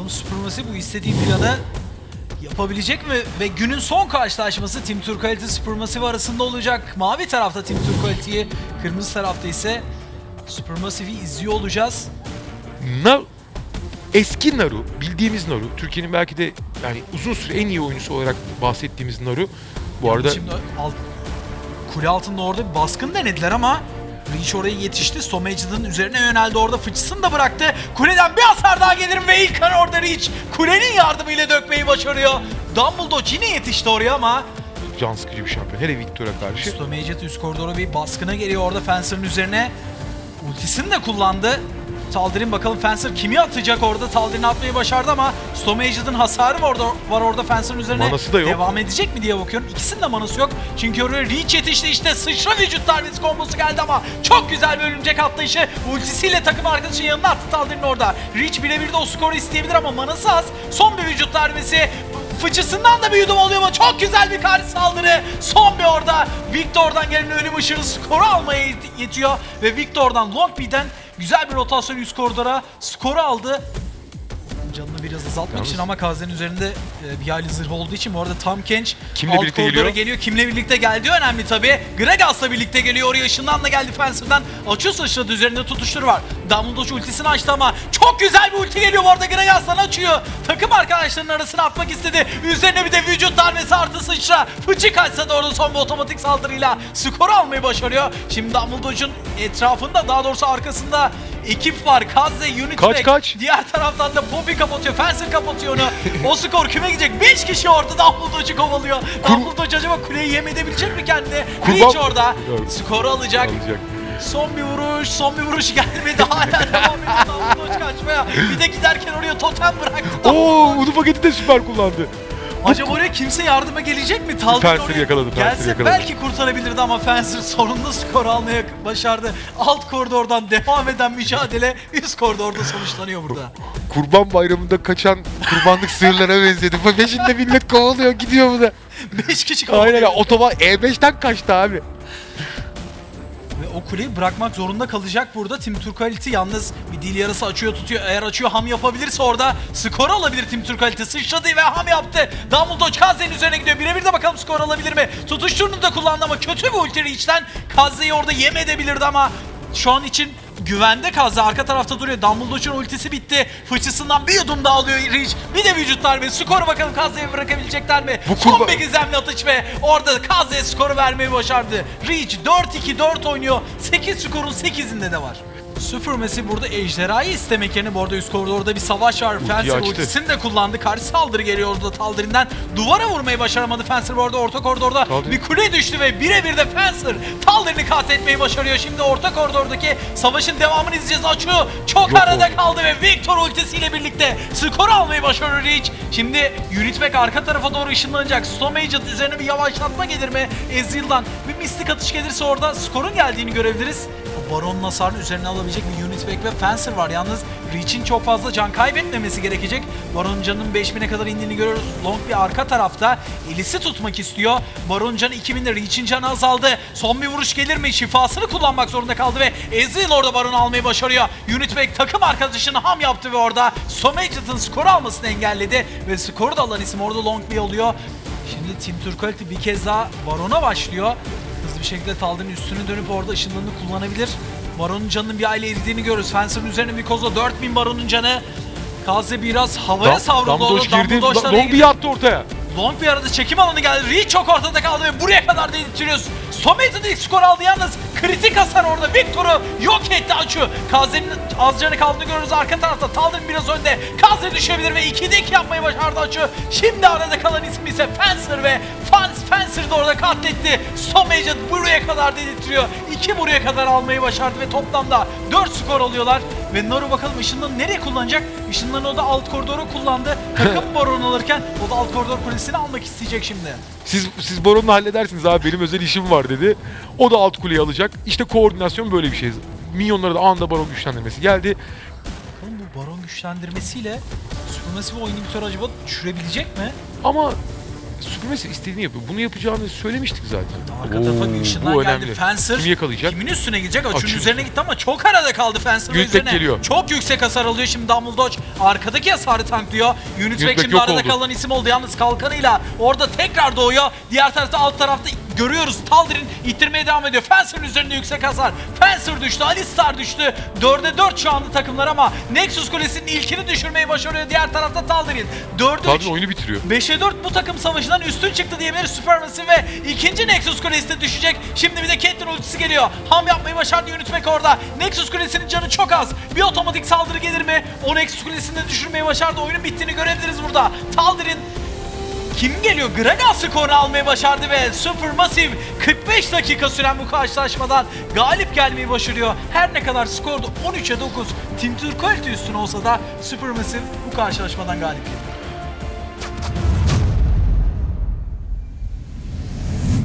Bakalım Supremacy bu istediği planı yapabilecek mi? Ve günün son karşılaşması Team Turquoise Supremacy arasında olacak. Mavi tarafta Team Turquoise'yi, kırmızı tarafta ise Supremacy'yi izliyor olacağız. Na eski Naru, bildiğimiz Naru, Türkiye'nin belki de yani uzun süre en iyi oyuncusu olarak bahsettiğimiz Naru. Bu arada Şimdi alt, kule altında orada bir baskın denediler ama Reach oraya yetişti. Stomage'ın üzerine yöneldi orada fıçısını da bıraktı. Kuleden bir hasar daha gelir ve ilk kan orada Reach kulenin yardımıyla dökmeyi başarıyor. Dumbledore yine yetişti oraya ama can sıkıcı bir şampiyon. Hele Victor'a karşı. Stomage üst koridora bir baskına geliyor orada Fencer'ın üzerine. Ultisini de kullandı. Taldir'in bakalım Fencer kimi atacak orada? Taldir'in atmayı başardı ama Stomage'ın hasarı var orada, var orada Fencer'ın üzerine. Manası da yok. Devam edecek mi diye bakıyorum. İkisinin de manası yok. Çünkü oraya Reach yetişti işte sıçra vücut darbesi kombosu geldi ama çok güzel bir örümcek atlayışı. Ultisiyle takım arkadaşının yanına attı Taldir'in orada. Reach birebir de o skoru isteyebilir ama manası az. Son bir vücut darbesi. Fıçısından da bir yudum oluyor ama çok güzel bir karşı saldırı. Son bir orada Victor'dan gelen ölüm ışığı skoru almaya yet- yetiyor. Ve Victor'dan Long B'den güzel bir rotasyon üst koridora skoru aldı. Canını biraz azaltmak Yalnız- için ama Kaze'nin üzerinde e, bir hayli zırh olduğu için bu arada Tam Kench Kimle alt birlikte koridora geliyor? geliyor. Kimle birlikte geldiği önemli tabi. Gragas'la birlikte geliyor. Oraya ışından da geldi Fencer'dan. Açıyor sıçradı üzerinde tutuştur var. Dumbledore ultisini açtı ama çok güzel bir ulti geliyor bu arada Gragas'tan açıyor. Takım arkadaşlarının arasına atmak istedi. Üzerine bir de vücut darbesi artı sıçra. Fıçı kaçsa da orada son bir otomatik saldırıyla skoru almayı başarıyor. Şimdi Dumbledore'un etrafında daha doğrusu arkasında ekip var. Kaze, Unit Kaç, Pack. kaç? Diğer taraftan da Poppy kapatıyor. Fencer kapatıyor onu. o skor kime gidecek? 5 kişi orada Dumbledore'u kovalıyor. Dumbledore acaba kuleyi yem edebilecek mi kendine? Kurban- Reach orada. Yok. Skoru alacak. Alacak. Son bir vuruş, son bir vuruş gelmedi. Hala devam ediyor Dumbledore kaçmaya. Bir de giderken oraya totem bıraktı. Oo, Udu paketi de süper kullandı. Acaba oraya kimse yardıma gelecek mi? Taldir Fencer oraya yakaladı, Fencer Gelse yakaladı. belki kurtarabilirdi ama Fencer sonunda skor almaya başardı. Alt koridordan devam eden mücadele üst koridorda sonuçlanıyor burada. Kurban bayramında kaçan kurbanlık sığırlara benzedi. Peşinde millet kovalıyor gidiyor bu da. 5 kişi kaldı. Aynen ya otoban E5'ten kaçtı abi. O kuleyi bırakmak zorunda kalacak burada. Team Turquoise yalnız bir dil yarası açıyor tutuyor. Eğer açıyor ham yapabilirse orada skor alabilir Team Turquoise. Sıçradı ve ham yaptı. Dumbledore Kaze'nin üzerine gidiyor. Birebir de bakalım skor alabilir mi? Tutuşturunu da kullandı ama kötü bir ulti Reach'ten. Kaze'yi orada yem edebilirdi ama şu an için güvende Kaze arka tarafta duruyor. Dumbledore'un ultisi bitti. Fıçısından bir yudum daha alıyor Reach. Bir de vücut darbe. Skoru bakalım Kaze'ye bırakabilecekler mi? Bu Son bir gizemli atış ve orada Kaze skoru vermeyi başardı. Reach 4-2-4 oynuyor. 8 skorun 8'inde de var. Supremacy burada ejderhayı istemek yerine bu arada üst koridorda bir savaş var. Fencer ultisini de kullandı. Karşı saldırı geliyor orada Taldirin'den. Duvara vurmayı başaramadı Fencer bu arada orta koridorda. Taldirin. Bir kule düştü ve birebir de Fencer Taldirin'i katletmeyi başarıyor. Şimdi orta koridordaki savaşın devamını izleyeceğiz. Açıyor. Çok Yok arada oldu. kaldı ve Victor ultisiyle birlikte skoru almayı başarıyor Reach. Şimdi Unit Back arka tarafa doğru ışınlanacak. Storm Agent üzerine bir yavaşlatma gelir mi? Ezreal'dan bir mistik atış gelirse orada skorun geldiğini görebiliriz. Baron'un hasarını üzerine alabilecek bir Unit Back ve Fencer var. Yalnız Reach'in çok fazla can kaybetmemesi gerekecek. Baron'un canının 5000'e kadar indiğini görüyoruz. Long bir arka tarafta. Elisi tutmak istiyor. Baron canı 2000'de Reach'in canı azaldı. Son bir vuruş gelir mi? Şifasını kullanmak zorunda kaldı ve Ezreal orada Baron'u almayı başarıyor. Unit Back takım arkadaşını ham yaptı ve orada Somagent'ın skoru almasını engelledi. Ve skoru da alan isim orada Long bir oluyor. Şimdi Team Turquoise bir kez daha Baron'a başlıyor. Hızlı bir şekilde Taldir'in üstünü dönüp orada ışınlarını kullanabilir. Baron'un canının bir aile eridiğini görürüz. Fencer'ın üzerine bir kozla 4000 Baron'un canı. Kaze biraz havaya Dam- savruldu. Orada. girdi. Long bir yattı ortaya. Long bir arada çekim alanı geldi. Reach çok ortada kaldı ve buraya kadar dedirtiyoruz. Stomaton ilk skor aldı yalnız. Kritik hasar orada. Victor'u yok etti açıyor. Kaze'nin az canı kaldığını görüyoruz arka tarafta. Taldir biraz önde. Kaze düşebilir ve 2'de 2 yapmayı başardı açıyor. Şimdi arada kalan isim ise Fencer ve Fans Fencer de orada katletti. Stomaton buraya kadar dedirtiyor. 2 buraya kadar almayı başardı ve toplamda 4 skor alıyorlar. Ve Naru bakalım ışınlarını nereye kullanacak? Işınlarını o da alt koridoru kullandı. Takım baron alırken o da alt koridor kulesini almak isteyecek şimdi. Siz siz Baron'la halledersiniz abi benim özel işim var dedi. O da alt kuleyi alacak. İşte koordinasyon böyle bir şey. Minyonlara da anında Baron güçlendirmesi geldi. Bakalım bu baron güçlendirmesiyle Supremacy ve oyunu bir acaba düşürebilecek mi? Ama Supermassive istediğini yapıyor. Bunu yapacağını söylemiştik zaten. Arka tarafa Oo, ışından bu geldi. önemli. Fencer Kim yakalayacak? kimin üstüne gidecek? Açının Açın. üzerine gitti ama çok arada kaldı Fencer'ın Unitback üzerine. geliyor. Çok yüksek hasar alıyor şimdi Dumble Dodge. Arkadaki hasarı tanklıyor. Unitback Unitback şimdi yok arada oldu. kalan isim oldu. Yalnız kalkanıyla orada tekrar doğuyor. Diğer tarafta alt tarafta görüyoruz. Taldir'in ittirmeye devam ediyor. Fencer'ın üzerinde yüksek hasar. Fencer düştü. Alistar düştü. 4'e 4 şu anda takımlar ama Nexus Kulesi'nin ilkini düşürmeyi başarıyor. Diğer tarafta Taldir'in. 4'e 3. Tadın oyunu bitiriyor. 5'e 4 bu takım savaşından üstün çıktı diyebiliriz Supermassive ve ikinci Nexus Kulesi de düşecek. Şimdi bir de Caitlyn ultisi geliyor. Ham yapmayı başardı Unitback orada. Nexus Kulesi'nin canı çok az. Bir otomatik saldırı gelir mi? O Nexus Kulesi'ni de düşürmeyi başardı. Oyunun bittiğini görebiliriz burada. Taldir'in kim geliyor? Gragas skoru almayı başardı ve Supermassive 45 dakika süren bu karşılaşmadan galip gelmeyi başarıyor. Her ne kadar skorda 13'e 9 Team Turquoise üstün olsa da Supermassive bu karşılaşmadan galip geliyor.